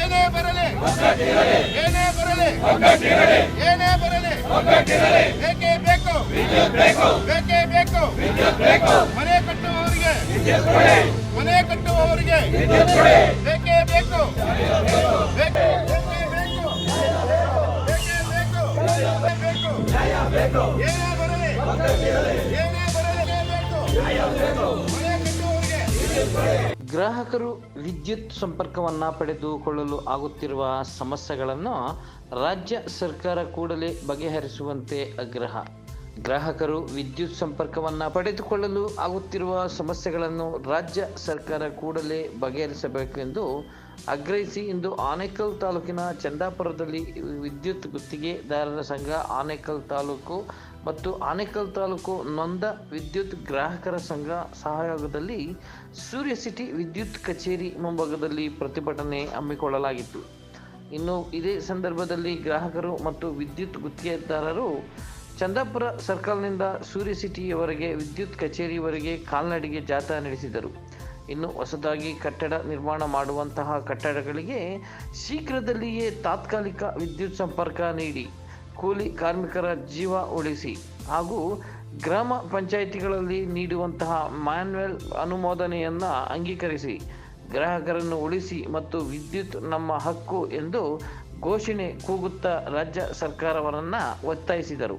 ಏನೇ ಬರಲಿ ಏನೇ ಬರಲಿ ಏನೇ ಬರಲಿ ಬೇಕೇ ಬೇಕು ಬೇಕೇ ಬೇಕು ಮನೆ ಕಟ್ಟುವವರಿಗೆ ಮನೆ ಕಟ್ಟುವವರಿಗೆ ಬೇಕೇ ಬೇಕು ಬೇಕೇ ಬೇಕೇ ಏನೇ ಬರಲಿ ಗ್ರಾಹಕರು ವಿದ್ಯುತ್ ಸಂಪರ್ಕವನ್ನು ಪಡೆದುಕೊಳ್ಳಲು ಆಗುತ್ತಿರುವ ಸಮಸ್ಯೆಗಳನ್ನು ರಾಜ್ಯ ಸರ್ಕಾರ ಕೂಡಲೇ ಬಗೆಹರಿಸುವಂತೆ ಆಗ್ರಹ. ಗ್ರಾಹಕರು ವಿದ್ಯುತ್ ಸಂಪರ್ಕವನ್ನು ಪಡೆದುಕೊಳ್ಳಲು ಆಗುತ್ತಿರುವ ಸಮಸ್ಯೆಗಳನ್ನು ರಾಜ್ಯ ಸರ್ಕಾರ ಕೂಡಲೇ ಬಗೆಹರಿಸಬೇಕೆಂದು ಆಗ್ರಹಿಸಿ ಇಂದು ಆನೇಕಲ್ ತಾಲೂಕಿನ ಚಂದಾಪುರದಲ್ಲಿ ವಿದ್ಯುತ್ ಗುತ್ತಿಗೆದಾರರ ಸಂಘ ಆನೇಕಲ್ ತಾಲೂಕು ಮತ್ತು ಆನೇಕಲ್ ತಾಲೂಕು ನೊಂದ ವಿದ್ಯುತ್ ಗ್ರಾಹಕರ ಸಂಘ ಸಹಯೋಗದಲ್ಲಿ ಸೂರ್ಯ ಸಿಟಿ ವಿದ್ಯುತ್ ಕಚೇರಿ ಮುಂಭಾಗದಲ್ಲಿ ಪ್ರತಿಭಟನೆ ಹಮ್ಮಿಕೊಳ್ಳಲಾಗಿತ್ತು. ಇನ್ನು ಇದೇ ಸಂದರ್ಭದಲ್ಲಿ ಗ್ರಾಹಕರು ಮತ್ತು ವಿದ್ಯುತ್ ಗುತ್ತಿಗೆದಾರರು ಚಂದಾಪುರ ಸರ್ಕಲ್ನಿಂದ ಸೂರ್ಯ ಸಿಟಿಯವರೆಗೆ ವಿದ್ಯುತ್ ಕಚೇರಿವರೆಗೆ ಕಾಲ್ನಡಿಗೆ ಜಾಥಾ ನಡೆಸಿದರು. ಇನ್ನು ಹೊಸದಾಗಿ ಕಟ್ಟಡ ನಿರ್ಮಾಣ ಮಾಡುವಂತಹ ಕಟ್ಟಡಗಳಿಗೆ ಶೀಘ್ರದಲ್ಲಿಯೇ ತಾತ್ಕಾಲಿಕ ವಿದ್ಯುತ್ ಸಂಪರ್ಕ ನೀಡಿ. ಕೂಲಿ ಕಾರ್ಮಿಕರ ಜೀವ ಉಳಿಸಿ ಹಾಗೂ ಗ್ರಾಮ ಪಂಚಾಯಿತಿಗಳಲ್ಲಿ ನೀಡುವಂತಹ ಮ್ಯಾನ್ಯಲ್ ಅನುಮೋದನೆಯನ್ನು ಅಂಗೀಕರಿಸಿ ಗ್ರಾಹಕರನ್ನು ಉಳಿಸಿ ಮತ್ತು ವಿದ್ಯುತ್ ನಮ್ಮ ಹಕ್ಕು ಎಂದು ಘೋಷಣೆ ಕೂಗುತ್ತಾ ರಾಜ್ಯ ಸರ್ಕಾರವನ್ನು ಒತ್ತಾಯಿಸಿದರು.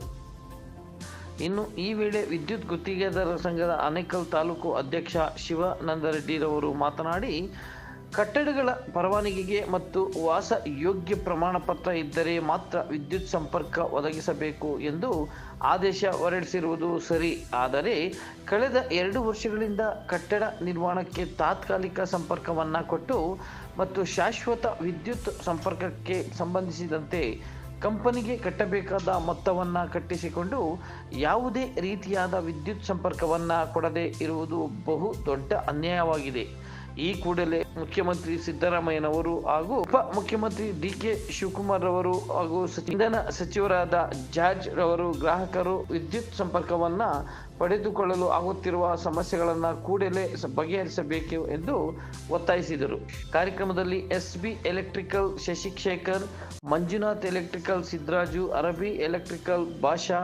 ಇನ್ನು ಈ ವೇಳೆ ವಿದ್ಯುತ್ ಗುತ್ತಿಗೆದಾರರ ಸಂಘದ ಅನೇಕಲ್ ತಾಲೂಕು ಅಧ್ಯಕ್ಷ ಶಿವಾನಂದರೆಡ್ಡಿರವರು ಮಾತನಾಡಿ ಕಟ್ಟಡಗಳ ಪರವಾನಗಿಗೆ ಮತ್ತು ವಾಸ ಯೋಗ್ಯ ಪ್ರಮಾಣ ಪತ್ರ ಇದ್ದರೆ ಮಾತ್ರ ವಿದ್ಯುತ್ ಸಂಪರ್ಕ ಒದಗಿಸಬೇಕು ಎಂದು ಆದೇಶ ಹೊರಡಿಸಿರುವುದು ಸರಿ. ಆದರೆ ಕಳೆದ ಎರಡು ವರ್ಷಗಳಿಂದ ಕಟ್ಟಡ ನಿರ್ಮಾಣಕ್ಕೆ ತಾತ್ಕಾಲಿಕ ಸಂಪರ್ಕವನ್ನು ಕೊಟ್ಟು ಮತ್ತು ಶಾಶ್ವತ ವಿದ್ಯುತ್ ಸಂಪರ್ಕಕ್ಕೆ ಸಂಬಂಧಿಸಿದಂತೆ ಕಂಪನಿಗೆ ಕಟ್ಟಬೇಕಾದ ಮೊತ್ತವನ್ನು ಕಟ್ಟಿಸಿಕೊಂಡು ಯಾವುದೇ ರೀತಿಯಾದ ವಿದ್ಯುತ್ ಸಂಪರ್ಕವನ್ನು ಕೊಡದೇ ಇರುವುದು ಬಹು ದೊಡ್ಡ ಅನ್ಯಾಯವಾಗಿದೆ. ಈ ಕೂಡಲೇ ಮುಖ್ಯಮಂತ್ರಿ ಸಿದ್ದರಾಮಯ್ಯನವರು ಹಾಗೂ ಉಪ ಮುಖ್ಯಮಂತ್ರಿ ಡಿ ಕೆ ಶಿವಕುಮಾರ್ ರವರು ಹಾಗೂ ಇಂಧನ ಸಚಿವರಾದ ಜಾರ್ಜ್ ರವರು ಗ್ರಾಹಕರು ವಿದ್ಯುತ್ ಸಂಪರ್ಕವನ್ನ ಪಡೆದುಕೊಳ್ಳಲು ಆಗುತ್ತಿರುವ ಸಮಸ್ಯೆಗಳನ್ನು ಕೂಡಲೇ ಬಗೆಹರಿಸಬೇಕು ಎಂದು ಒತ್ತಾಯಿಸಿದರು. ಕಾರ್ಯಕ್ರಮದಲ್ಲಿ S B electrical Shashishekhar Manjunath electrical Siddaraju, Arabi electrical Basha,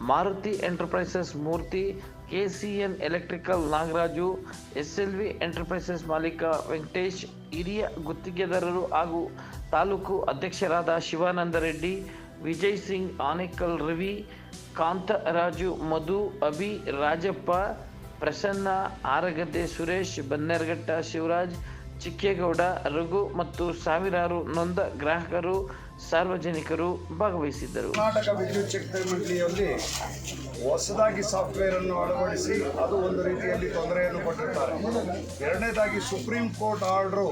Maruti enterprises Murthy KCN electrical Nagaraju S L V enterprises ಮಾಲೀಕ ವೆಂಕಟೇಶ್, ಹಿರಿಯ ಗುತ್ತಿಗೆದಾರರು ಹಾಗೂ ತಾಲೂಕು ಅಧ್ಯಕ್ಷರಾದ ಶಿವಾನಂದ ರೆಡ್ಡಿ, ವಿಜಯ್ ಸಿಂಗ್ ಆನೇಕಲ್ ರವಿ, ಕಾಂತರಾಜು ಮಧು, ಅಭಿ ರಾಜಪ್ಪ, ಪ್ರಸನ್ನ, ಆರಗದ್ದೆ ಸುರೇಶ್, ಬನ್ನೇರ್ಘಟ್ಟ ಶಿವರಾಜ್ ಚಿಕ್ಕೇಗೌಡ, ರಘು ಮತ್ತು ಸಾವಿರಾರು ನೊಂದ ಗ್ರಾಹಕರು, ಸಾರ್ವಜನಿಕರು ಭಾಗವಹಿಸಿದ್ದರು. ಕರ್ನಾಟಕ ವಿದ್ಯುತ್ ಶಕ್ತಿ ಮಂಡಳಿಯಲ್ಲಿ ಹೊಸದಾಗಿ ಸಾಫ್ಟ್ವೇರ್ ಅನ್ನು ಅಳವಡಿಸಿ ಅದು ಒಂದು ರೀತಿಯಲ್ಲಿ ತೊಂದರೆಯನ್ನು ಕೊಟ್ಟಿರ್ತಾರೆ. ಎರಡನೇದಾಗಿ supreme court order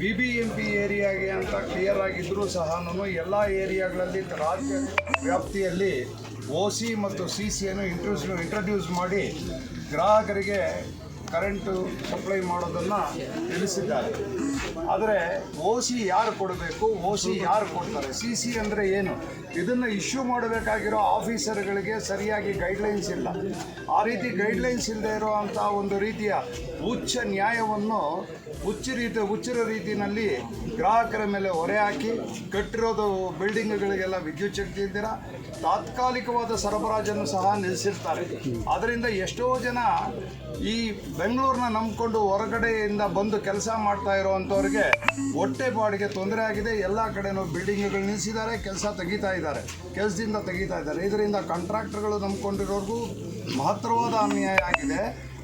B B M P ಏರಿಯಾಗೆ ಅಂತ ಕ್ಲಿಯರ್ ಆಗಿದ್ದರೂ ಸಹ ನಾನು ಎಲ್ಲ ಏರಿಯಾಗಳಲ್ಲಿ ರಾಜ್ಯ ವ್ಯಾಪ್ತಿಯಲ್ಲಿ ಒ ಸಿ ಮತ್ತು ಸಿ ಸಿಯನ್ನು ಇಂಟ್ರೂಸ್ ಇಂಟ್ರಡ್ಯೂಸ್ ಮಾಡಿ ಗ್ರಾಹಕರಿಗೆ ಕರೆಂಟು ಸಪ್ಲೈ ಮಾಡೋದನ್ನು ತಿಳಿಸಿದ್ದಾರೆ. ಆದರೆ ಓ ಸಿ ಯಾರು ಕೊಡಬೇಕು? ಓ ಸಿ ಯಾರು ಕೊಡ್ತಾರೆ? ಸಿ ಸಿ ಅಂದರೆ ಏನು? ಇದನ್ನು ಇಶ್ಯೂ ಮಾಡಬೇಕಾಗಿರೋ ಆಫೀಸರ್ಗಳಿಗೆ ಸರಿಯಾಗಿ ಗೈಡ್ಲೈನ್ಸ್ ಇಲ್ಲ. ಆ ರೀತಿ ಗೈಡ್ಲೈನ್ಸ್ ಇಲ್ಲದೆ ಇರುವಂಥ ಒಂದು ರೀತಿಯ ಉಚ್ಚ ನ್ಯಾಯವನ್ನು ಹುಚ್ಚ ರೀತಿ ಹುಚ್ಚರ ರೀತಿಯಲ್ಲಿ ಗ್ರಾಹಕರ ಮೇಲೆ ಹೊರೆ ಹಾಕಿ ಕಟ್ಟಿರೋದು ಬಿಲ್ಡಿಂಗ್ಗಳಿಗೆಲ್ಲ ವಿದ್ಯುತ್ ಶಕ್ತಿ ಇದ್ದೀರಾ ತಾತ್ಕಾಲಿಕವಾದ ಸರಬರಾಜನ್ನು ಸಹ ನಿಲ್ಲಿಸಿರ್ತಾರೆ. ಅದರಿಂದ ಎಷ್ಟೋ ಜನ ಈ ಬೆಂಗಳೂರನ್ನ ನಂಬಿಕೊಂಡು ಹೊರಗಡೆಯಿಂದ ಬಂದು ಕೆಲಸ ಮಾಡ್ತಾ ಇರುವಂಥವ್ರಿಗೆ ಹೊಟ್ಟೆ ಬಾಡಿಗೆ ತೊಂದರೆ ಆಗಿದೆ. ಎಲ್ಲ ಕಡೆನೂ ಬಿಲ್ಡಿಂಗ್ಗಳು ನಿಲ್ಲಿಸಿದ್ದಾರೆ ಕೆಲಸ ತೆಗಿತಾ ಇದ್ದಾರೆ. ಕೆಲಸದಿಂದ ತೆಗಿತಾ ಇದ್ದಾರೆ. ಇದರಿಂದ ಕಾಂಟ್ರಾಕ್ಟರ್ಗಳು ನಂಬ್ಕೊಂಡಿರೋರ್ಗೂ ಮಹತ್ತರವಾದ ಅನ್ಯಾಯ ಆಗಿದೆ.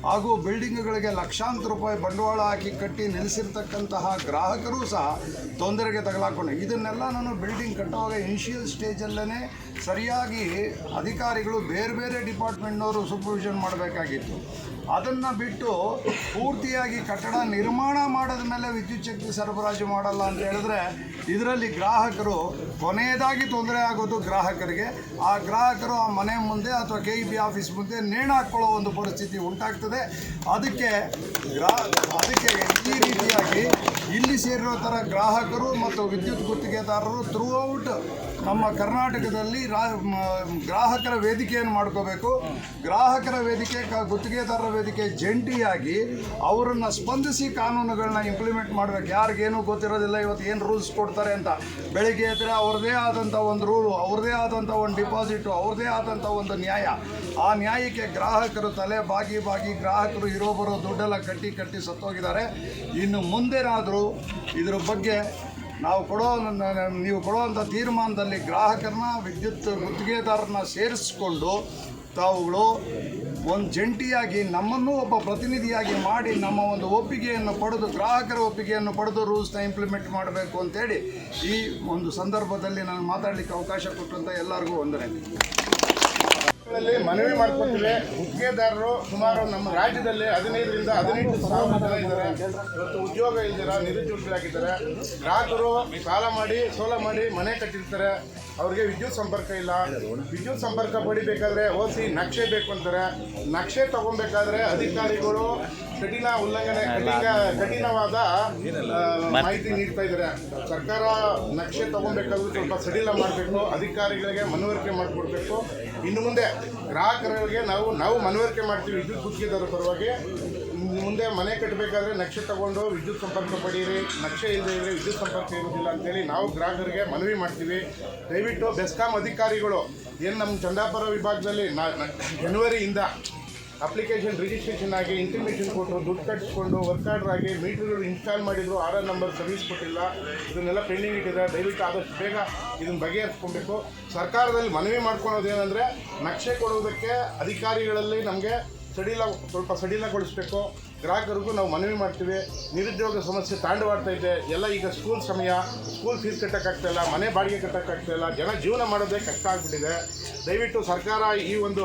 ಹಾಗೂ ಬಿಲ್ಡಿಂಗ್ಗಳಿಗೆ ಲಕ್ಷಾಂತರ ರೂಪಾಯಿ ಬಂಡವಾಳ ಹಾಕಿ ಕಟ್ಟಿ ನಿಲ್ಲಿಸಿರ್ತಕ್ಕಂತಹ ಗ್ರಾಹಕರು ಸಹ ತೊಂದರೆಗೆ ತಗಲಾಕೊಂಡು. ಇದನ್ನೆಲ್ಲ ನಾನು ಬಿಲ್ಡಿಂಗ್ ಕಟ್ಟುವಾಗ ಇನಿಷಿಯಲ್ ಸ್ಟೇಜಲ್ಲೇ ಸರಿಯಾಗಿ ಅಧಿಕಾರಿಗಳು ಬೇರೆ ಬೇರೆ ಡಿಪಾರ್ಟ್ಮೆಂಟ್ನವರು ಸೂಪರ್ವಿಷನ್ ಮಾಡಬೇಕಾಗಿತ್ತು. ಅದನ್ನು ಬಿಟ್ಟು ಪೂರ್ತಿಯಾಗಿ ಕಟ್ಟಡ ನಿರ್ಮಾಣ ಮಾಡಿದ ಮೇಲೆ ವಿದ್ಯುತ್ ಶಕ್ತಿ ಸರಬರಾಜು ಮಾಡಲ್ಲ ಅಂತ ಹೇಳಿದ್ರೆ ಇದರಲ್ಲಿ ಗ್ರಾಹಕರು ಕೊನೆಯದಾಗಿ ತೊಂದರೆ ಆಗೋದು ಗ್ರಾಹಕರಿಗೆ. ಆ ಗ್ರಾಹಕರು ಆ ಮನೆ ಮುಂದೆ ಅಥವಾ ಕೆ ಇ ಬಿ ಆಫೀಸ್ ಮುಂದೆ ನೇಣು ಹಾಕ್ಕೊಳ್ಳೋ ಒಂದು ಪರಿಸ್ಥಿತಿ ಉಂಟಾಗ್ತದೆ. ಅದಕ್ಕೆ ಗ್ರಾ, ಅದಕ್ಕೆ ಈ ರೀತಿಯಾಗಿ ಇಲ್ಲಿ ಸೇರಿರೋ ಥರ ಗ್ರಾಹಕರು ಮತ್ತು ವಿದ್ಯುತ್ ಗುತ್ತಿಗೆದಾರರು ಥ್ರೂ ಔಟ್ ನಮ್ಮ ಕರ್ನಾಟಕದಲ್ಲಿ ಗ್ರಾಹಕರ ವೇದಿಕೆಯನ್ನು ಮಾಡ್ಕೋಬೇಕು. ಗ್ರಾಹಕರ ವೇದಿಕೆ ಗುತ್ತಿಗೆದಾರರ ವೇದಿಕೆ ಜಂಟಿಯಾಗಿ ಅವರನ್ನು ಸ್ಪಂದಿಸಿ ಕಾನೂನುಗಳನ್ನ ಇಂಪ್ಲಿಮೆಂಟ್ ಮಾಡಬೇಕು. ಯಾರಿಗೇನು ಗೊತ್ತಿರೋದಿಲ್ಲ, ಇವತ್ತು ಏನು ರೂಲ್ಸ್ ಕೊಡ್ತಾರೆ ಅಂತ. ಬೆಳಿಗ್ಗೆ ಎದ್ದರೆ ಅವ್ರದ್ದೇ ಆದಂಥ ಒಂದು ರೂಲು ಅವ್ರದ್ದೇ ಆದಂಥ ಒಂದು ಡಿಪಾಸಿಟು ಅವ್ರದ್ದೇ ಆದಂಥ ಒಂದು ನ್ಯಾಯ. ಆ ನ್ಯಾಯಕ್ಕೆ ಗ್ರಾಹಕರು ತಲೆ ಬಾಗಿ ಬಾಗಿ ಗ್ರಾಹಕರು ಇರೋ ಬರೋ ದುಡ್ಡೆಲ್ಲ ಕಟ್ಟಿ ಕಟ್ಟಿ ಸತ್ತೋಗಿದ್ದಾರೆ. ಇನ್ನು ಮುಂದೇನಾದರೂ ಇದ್ರ ಬಗ್ಗೆ ನಾವು ಕೊಡೋ ನೀವು ಕೊಡುವಂಥ ತೀರ್ಮಾನದಲ್ಲಿ ಗ್ರಾಹಕರನ್ನ ವಿದ್ಯುತ್ ಗುತ್ತಿಗೆದಾರರನ್ನ ಸೇರಿಸಿಕೊಂಡು ತಾವುಗಳು ಒಂದು ಜಂಟಿಯಾಗಿ ನಮ್ಮನ್ನು ಒಬ್ಬ ಪ್ರತಿನಿಧಿಯಾಗಿ ಮಾಡಿ ನಮ್ಮ ಒಂದು ಒಪ್ಪಿಗೆಯನ್ನು ಪಡೆದು ಗ್ರಾಹಕರ ಒಪ್ಪಿಗೆಯನ್ನು ಪಡೆದು ರೂಲ್ಸ್ನ ಇಂಪ್ಲಿಮೆಂಟ್ ಮಾಡಬೇಕು ಅಂತೇಳಿ ಈ ಒಂದು ಸಂದರ್ಭದಲ್ಲಿ ನಾನು ಮಾತಾಡಲಿಕ್ಕೆ ಅವಕಾಶ ಕೊಟ್ಟಂಥ ಎಲ್ಲರಿಗೂ ವಂದನೆ ಲ್ಲಿ ಮನವಿ ಮಾಡ್ಕೊತೀವಿ ಗುತ್ತಿಗೆದಾರರು ಸುಮಾರು ನಮ್ಮ ರಾಜ್ಯದಲ್ಲಿ ಹದಿನೈದರಿಂದ ಹದಿನೆಂಟು ಸಾವಿರ ಜನ ಇದ್ದಾರೆ. ಇವತ್ತು ಉದ್ಯೋಗ ಇಲ್ದಿರ ನಿರುದ್ಯೋಗಿಗಳಾಗಿದ್ದಾರೆ. ಗ್ರಾಹಕರು ಸಾಲ ಮಾಡಿ, ಸೋಲ ಮಾಡಿ ಮನೆ ಕಟ್ಟಿರ್ತಾರೆ. ಅವ್ರಿಗೆ ವಿದ್ಯುತ್ ಸಂಪರ್ಕ ಇಲ್ಲ. ವಿದ್ಯುತ್ ಸಂಪರ್ಕ ಪಡಿಬೇಕಾದ್ರೆ ಓಸಿ ನಕ್ಷೆ ಬೇಕು ಅಂತಾರೆ. ನಕ್ಷೆ ತಗೊಬೇಕಾದ್ರೆ ಅಧಿಕಾರಿಗಳು ಕಠಿಣ ಉಲ್ಲಂಘನೆ, ಕಠಿಣ, ಕಠಿಣವಾದ ಮಾಹಿತಿ ನೀಡ್ತಾ ಇದ್ದಾರೆ. ಸರ್ಕಾರ ನಕ್ಷೆ ತಗೊಬೇಕಾದ್ರೂ ಸ್ವಲ್ಪ ಸಡಿಲ ಮಾಡಬೇಕು. ಅಧಿಕಾರಿಗಳಿಗೆ ಮನವರಿಕೆ ಮಾಡಿಕೊಡ್ಬೇಕು. ಇನ್ನು ಮುಂದೆ ಗ್ರಾಹಕರಿಗೆ ನಾವು ನಾವು ಮನವರಿಕೆ ಮಾಡ್ತೀವಿ ವಿದ್ಯುತ್ ಗುತ್ತಿಗೆದಾರರ ಪರವಾಗಿ. ಮುಂದೆ ಮನೆ ಕಟ್ಟಬೇಕಾದ್ರೆ ನಕ್ಷೆ ತಗೊಂಡು ವಿದ್ಯುತ್ ಸಂಪರ್ಕ ಪಡೀರಿ ನಕ್ಷೆ ಇಲ್ಲದೆ ಇದ್ರೆ ವಿದ್ಯುತ್ ಸಂಪರ್ಕ ಇರೋದಿಲ್ಲ ಅಂತೇಳಿ ನಾವು ಗ್ರಾಹಕರಿಗೆ ಮನವಿ ಮಾಡ್ತೀವಿ. ದಯವಿಟ್ಟು ಬೆಸ್ಕಾಂ ಅಧಿಕಾರಿಗಳು, ಏನು ನಮ್ಮ ಚಂದಾಪುರ ವಿಭಾಗದಲ್ಲಿ ನಾ, ನ- ಜನವರಿಯಿಂದ ಅಪ್ಲಿಕೇಶನ್ ರಿಜಿಸ್ಟ್ರೇಷನ್ ಆಗಿ ಇಂಟಿಮೇಷನ್ ಕೊಟ್ಟರು ದುಡ್ಡು ಕಟ್ಟಿಸ್ಕೊಂಡು ವರ್ಕ್ ಆರ್ಡರ್ ಆಗಿ ಮೀಟರ್ಗಳು ಇನ್ಸ್ಟಾಲ್ ಮಾಡಿದ್ರು ಆರ್ ಆರ್ ನಂಬರ್ ಸರ್ವಿಸ್ ಕೊಟ್ಟಿಲ್ಲ. ಇದನ್ನೆಲ್ಲ ಪೆಂಡಿಂಗ್ ಇಟ್ಟಿದೆ ದಯವಿಟ್ಟು ಆದಷ್ಟು ಬೇಗ ಇದನ್ನು ಬಗೆಹರಿಸ್ಕೊಬೇಕು. ಸರ್ಕಾರದಲ್ಲಿ ಮನವಿ ಮಾಡ್ಕೊಳೋದು ಏನಂದರೆ, ನಕ್ಷೆ ಕೊಡೋದಕ್ಕೆ ಅಧಿಕಾರಿಗಳಲ್ಲಿ ನಮಗೆ ಸಡಿಲ ಸ್ವಲ್ಪ ಸಡಿಲಗೊಳಿಸಬೇಕು. ಗ್ರಾಹಕರಿಗೂ ನಾವು ಮನವಿ ಮಾಡ್ತೀವಿ. ನಿರುದ್ಯೋಗ ಸಮಸ್ಯೆ ತಾಂಡವಾಡ್ತಾ ಇದೆ. ಎಲ್ಲ ಈಗ ಸ್ಕೂಲ್ ಸಮಯ ಸ್ಕೂಲ್ ಫೀಸ್ ಕಟ್ಟೋಕ್ಕಾಗ್ತಾಯಿಲ್ಲ ಮನೆ ಬಾಡಿಗೆ ಕಟ್ಟೋಕ್ಕಾಗ್ತಾಯಿಲ್ಲ ಜನ ಜೀವನ ಮಾಡೋದೇ ಕಷ್ಟ ಆಗಿಬಿಟ್ಟಿದೆ. ದಯವಿಟ್ಟು ಸರ್ಕಾರ ಈ ಒಂದು,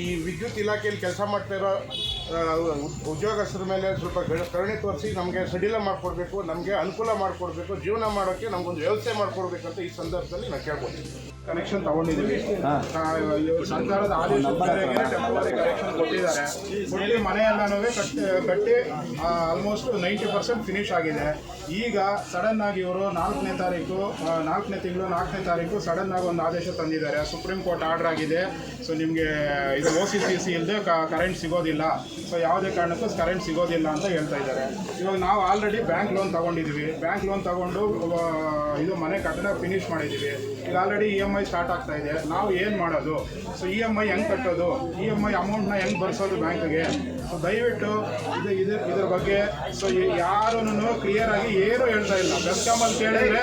ಈ ವಿದ್ಯುತ್ ಇಲಾಖೆಯಲ್ಲಿ ಕೆಲಸ ಮಾಡ್ತಾ ಉದ್ಯೋಗಸ್ಥರ ಮೇಲೆ ಸ್ವಲ್ಪ ಕರುಣೆ ತೋರಿಸಿ ನಮಗೆ ಸಡಿಲ ಮಾಡಿಕೊಡ್ಬೇಕು, ನಮಗೆ ಅನುಕೂಲ ಮಾಡಿಕೊಡ್ಬೇಕು, ಜೀವನ ಮಾಡೋಕ್ಕೆ ನಮಗೊಂದು ವ್ಯವಸ್ಥೆ ಮಾಡಿಕೊಡ್ಬೇಕಂತ ಈ ಸಂದರ್ಭದಲ್ಲಿ ನಾನು ಕೇಳ್ಬೋದು ಕನೆಕ್ಷನ್ ತಗೊಂಡಿದ್ದೀವಿ. ಸರ್ಕಾರದ ಆದೇಶ ಮೇರೆಗೆ ಟೆಂಪರರಿ ಕನೆಕ್ಷನ್ ಕೊಟ್ಟಿದ್ದಾರೆ. ಕೊಟ್ಟು ಕಟ್ಟಿ ಕಟ್ಟಿ ಆಲ್ಮೋಸ್ಟ್ ನೈಂಟಿ ಪರ್ಸೆಂಟ್ ಫಿನಿಶ್ ಆಗಿದೆ. ಈಗ ಸಡನ್ ಆಗಿ ಇವರು ನಾಲ್ಕನೇ ತಾರೀಕು ನಾಲ್ಕನೇ ತಿಂಗಳು, ನಾಲ್ಕನೇ ತಾರೀಕು ಸಡನ್ ಆಗಿ ಒಂದು ಆದೇಶ ತಂದಿದ್ದಾರೆ. ಸುಪ್ರೀಂ ಕೋರ್ಟ್ ಆರ್ಡರ್ ಆಗಿದೆ. ಸೊ ನಿಮಗೆ ಇದು ಓ ಸಿ ಸಿ ಸಿ ಇಲ್ಲದೆ ಕರೆಂಟ್ ಸಿಗೋದಿಲ್ಲ. ಸೊ ಯಾವುದೇ ಕಾರಣಕ್ಕೂ ಕರೆಂಟ್ ಸಿಗೋದಿಲ್ಲ ಅಂತ ಹೇಳ್ತಾ ಇದ್ದಾರೆ. ಇವಾಗ ನಾವು ಆಲ್ರೆಡಿ ಬ್ಯಾಂಕ್ ಲೋನ್ ತಗೊಂಡಿದ್ದೀವಿ. ಬ್ಯಾಂಕ್ ಲೋನ್ ತಗೊಂಡು ಇದು ಮನೆ ಕಟ್ಟಡ ಫಿನಿಶ್ ಮಾಡಿದ್ದೀವಿ. ಈಗ already E M I start ಆಗ್ತಾ ಇದೆ. ನಾವು ಏನು ಮಾಡೋದು? ಸೊ ಇ ಎಂ ಐ ಹೆಂಗೆ ಕಟ್ಟೋದು? ಇ ಎಂ ಐ ಅಮೌಂಟ್ನ ಹೆಂಗೆ ಬರ್ಸೋದು ಬ್ಯಾಂಕ್ಗೆ ಸೊ ದಯವಿಟ್ಟು ಇದು ಇದು, ಇದ್ರ ಬಗ್ಗೆ ಸೊ ಯಾರೂ ಕ್ಲಿಯರ್ ಆಗಿ ಏನು ಹೇಳ್ತಾ ಇಲ್ಲ. ಬೆಸ್ಕಾಮ್ ಅಂತ ಕೇಳಿದ್ರೆ